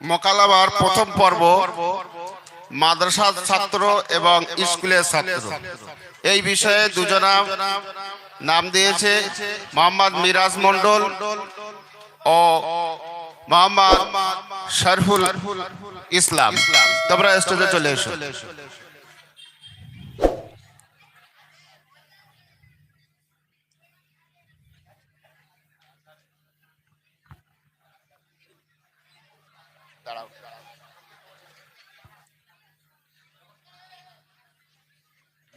মোকালাবার প্রথম পর্ব মাদ্রাসার ছাত্র এবং স্কুলের ছাত্র। এই বিষয়ে দুজনা নাম দিয়েছে মোহাম্মদ মিরাজ মন্ডল ও মোহাম্মদ শরফুল ইসলাম। তোমরা স্টেজে চলে এসো। দাঁড়াও।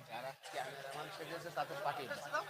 যারা ক্যামেরাম্যান সেজেছে তাদের পাঠিয়ে দাও।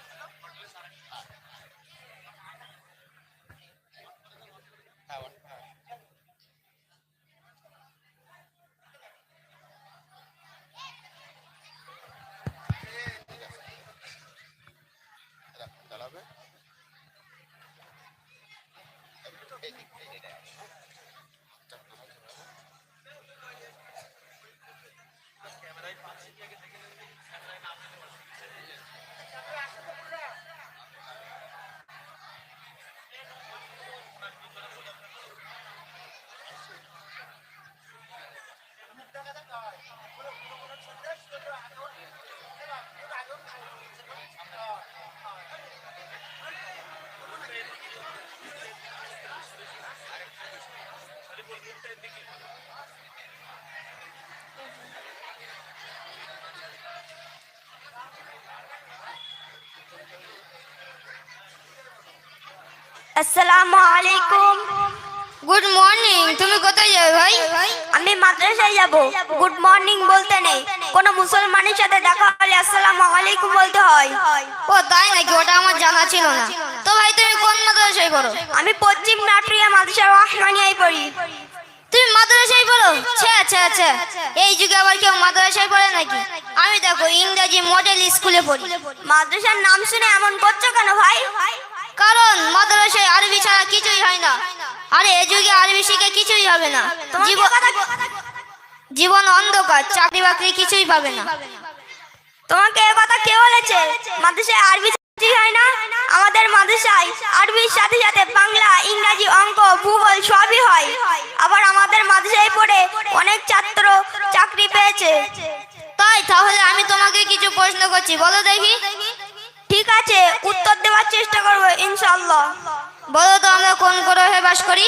আসসালামু আলাইকুম। গুড মর্নিং তুমি কোথায় যাবে ভাই? আমি মাদ্রাসায় যাব। গুড মর্নিং বলতে নেই। কোন মুসলমানের সাথে দেখা হলে আসসালামু আলাইকুম বলতে হয়। ও তাই নাকি? ওটা আমার জানা ছিল না। তো ভাই তুমি কোন মাদ্রাসায় পড়ো? আমি পশ্চিম নাটরিয়া মাদ্রাসা রহমানিয়ায় পড়ি। তুমি মাদ্রাসায় পড়ো? আচ্ছা আচ্ছা আচ্ছা এই যুগে আবার কেউ মাদ্রাসায় পড়ে নাকি? আমি দেখো ইংরেজি মডেল স্কুলে পড়ি। মাদ্রাসার নাম শুনে এমন করছ কেন ভাই? কারণ মাদ্রাসায় আরবি ছাড়া কিছুই হয় না। আরে এই যুগে আরবি শিখে কিছুই হবে না। জীবন জীবন অন্ধকার চাকরি বাকরি কিছুই পাবে না। তোমাকে এ কথা কে বলেছে? মাদ্রাসায় আরবি কিছুই হয় না? আমাদের মাদ্রাসায় আরবির সাথে সাথে বাংলা ইংরাজি অঙ্ক ভূগোল সবই হয়। আবার আমাদের মাদ্রাসায় পড়ে অনেক ছাত্র চাকরি পেয়েছে। তাই তাহলে আমি তোমাকে কিছু প্রশ্ন করছি। বলো দেখি। ঠিক আছে, উত্তর দেওয়ার চেষ্টা করব ইনশাল্লাহ বলো তো, আমরা কোন গ্রহে বাস করি?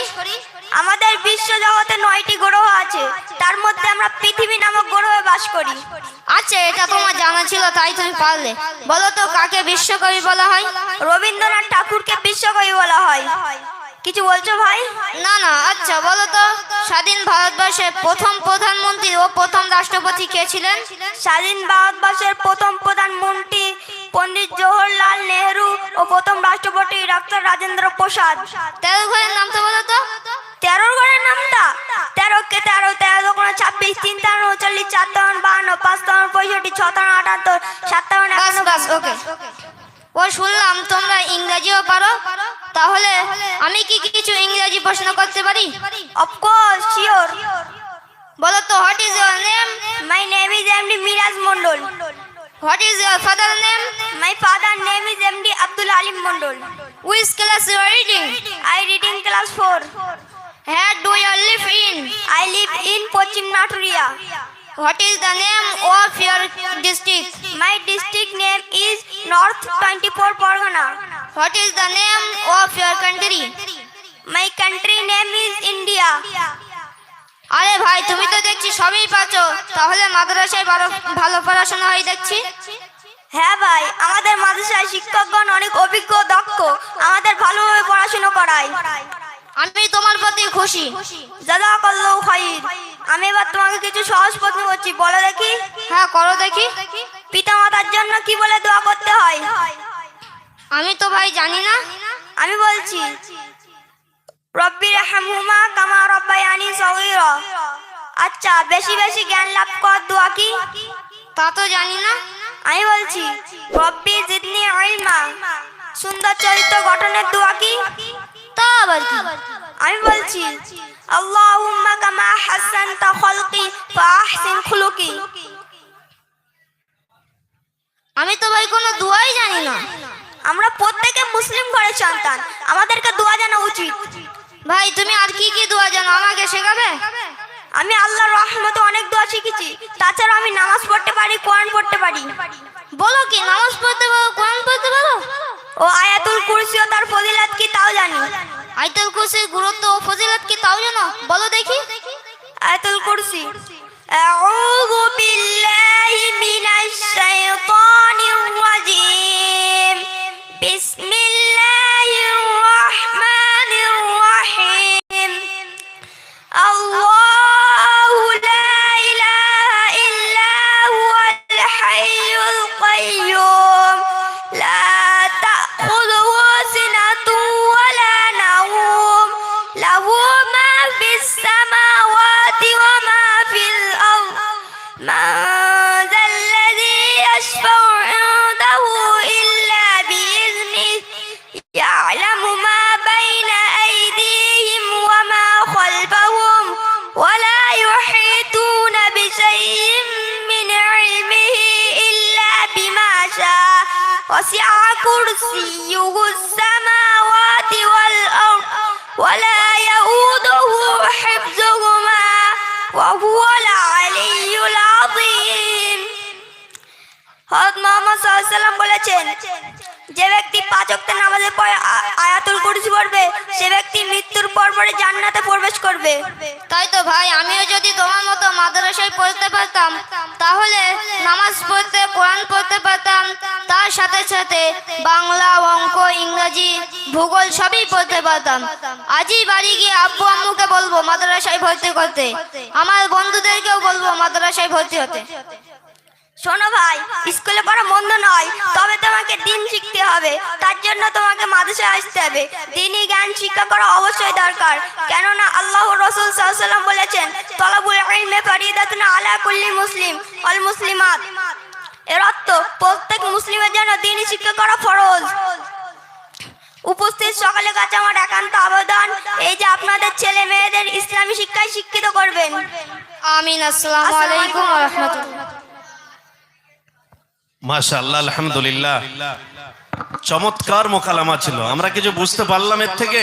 আমাদের বিশ্ব জগতে নয়টি গ্রহ আছে, তার মধ্যে আমরা পৃথিবী নামক গ্রহে বাস করি। আচ্ছা এটা তোমার জানা ছিল, তাই তুমি পারলে। বলো তো, কাকে বিশ্বকবি বলা হয়? রবীন্দ্রনাথ ঠাকুরকে বিশ্বকবি বলা হয়। কিছু বলছো ভাই? না না আচ্ছা বলো তো স্বাধীন ভারতবর্ষের প্রথম প্রধানমন্ত্রী ও প্রথম রাষ্ট্রপতি কে ছিলেন? স্বাধীন ভারতবর্ষের প্রথম প্রধানমন্ত্রী পণ্ডিত জওহরলাল নেহেরু ও প্রথম রাষ্ট্রপতি ডাক্তার রাজেন্দ্র প্রসাদ। তেরো ঘরের নাম তো বলো তো। তেরো ঘরের নামটা? তেরো কে তেরো তেরো কোনো ছাব্বিশ তিন তেরো উনচল্লিশ চার তেরো বাহান্ন পাঁচ তেরো পঁয়ষট্টি ছ তেরো আটাত্তর সাত ওকে। ও শুনলাম তোমরা ইংরেজিও পারো। তাহলে আমি কি কিছু ইংরেজি প্রশ্ন করতে পারি? অফকোর্স শিওর বলো তো what is your name my name is MD Miraj Mondal what is your father name my father name is MD Abdul Alim Mondal which class you are reading I reading class four Where do you live in I live in Paschim Naturia. What is the name of your district? My district name is North 24 Pargana. What is the name of your country? My country name is India. আরে ভাই তুমি তো দেখছি সবই পাচ্ছো তাহলে মাদ্রাসায় ভালো ভালো পড়াশোনা হয় দেখছি হ্যাঁ ভাই আমাদের মাদ্রাসায় শিক্ষকগণ অনেক অভিজ্ঞ দক্ষ আমাদের ভালোভাবে পড়াশোনা করায় আমি তোমার প্রতি খুশি জাজাকাল্লাহু খাইর আমি এবার তোমাকে কিছু সহজ প্রশ্ন করছি বলো দেখি। হ্যাঁ করো দেখি। পিতা মাতার জন্য কি বলে দোয়া করতে হয়? আমি তো ভাই জানি না। আমি বলছি রব্বির হামহুমা কামা রব্বায়ানি সগীরা। আচ্ছা বেশি বেশি জ্ঞান লাভ কর দোয়া কি? তা তো জানি না। আমি বলছি রব্বি জিদনি ইলমা। সুন্দর চরিত্র গঠনের দোয়া কি কি? আমি বলছি আল্লাহুম্মা কামা হাসানতা খলকি ফাহসিন খুলুকি। আমি তো ভাই কোনো দুয়াই জানি না। আমরা প্রত্যেকে মুসলিম ঘরের সন্তান আমাদেরকে দোয়া জানা উচিত। ভাই তুমি আর কি কি দোয়া জানো? আমাকে আমাকে শেখাবে? আমি আল্লাহর রহমতে অনেক দোয়া শিখেছি তাছাড়া আমি নামাজ পড়তে পারি কোরআন পড়তে পারি। বলো কি নামাজ পড়তে পারো কোরআন পড়তে পারো ও আয়াতুল কুরসি ও তার ফজিলাত কি তাও জানি। আইতাল কুরসির গুরুত্ব ও ফজিলত কি তাও জানো বলো দেখি আয়াতুল কুরসি أعوذ بالله من الشيطان الرجيم يشفع عنده إلا بإذنه. يعلم ما بين أيديهم وما خلفهم ولا يحيطون بشيء من علمه إلا بما شاء. وسع كرسيه السماوات والأرض ولا يؤوده حفظهما. وهو العلي العظيم. হযরত মুহাম্মদ সাল্লাম বলেছেন, যে ব্যক্তি পাঁচ ওয়াক্ত নামাজের পরে আয়াতুল কুরসি পড়বে, সে ব্যক্তি মৃত্যুর পর পরে জান্নাতে প্রবেশ করবে। তাই তো ভাই, আমিও যদি তোমার মতো মাদ্রাসায় পড়তে পারতাম, তাহলে নামাজ পড়তে, কোরআন পড়তে পারতাম, তার সাথে সাথে বাংলা, অঙ্ক, ইংরাজি, ভূগোল সবই পড়তে পারতাম। আজই বাড়ি গিয়ে আব্বু আম্মুকে বলব, মাদ্রাসায় ভর্তি করতে। আমার বন্ধুদেরকেও বলব, মাদ্রাসায় ভর্তি হতে। শোনো ভাই, স্কুলে পড়া মন্দ নয়, তবে তোমাকে দিন শিখতে হবে। তার জন্য তোমাকে মাদ্রাসায় আসতে হবে। দিনই জ্ঞান শিক্ষা করা অবশ্যই দরকার। কেননা আল্লাহ রসুল সাল্লাম বলেছেন, তলাবুল ইলমে ফারিদাতুন আলা কুল্লি মুসলিম অল মুসলিমাত। এর অর্থ, প্রত্যেক মুসলিমের জন্য দিনই শিক্ষা করা ফরজ। উপস্থিত সকলের কাছে আমার একান্ত আবেদন, এই যে আপনাদের ছেলে মেয়েদের ইসলামী শিক্ষায় শিক্ষিত করবেন। আমিন, আসসালামু আলাইকুম রহমতুল্লাহ। মাশাআল্লাহ আলহামদুলিল্লাহ। চমৎকার মোকালামা ছিল। আমরা কিছু বুঝতে পারলাম এর থেকে?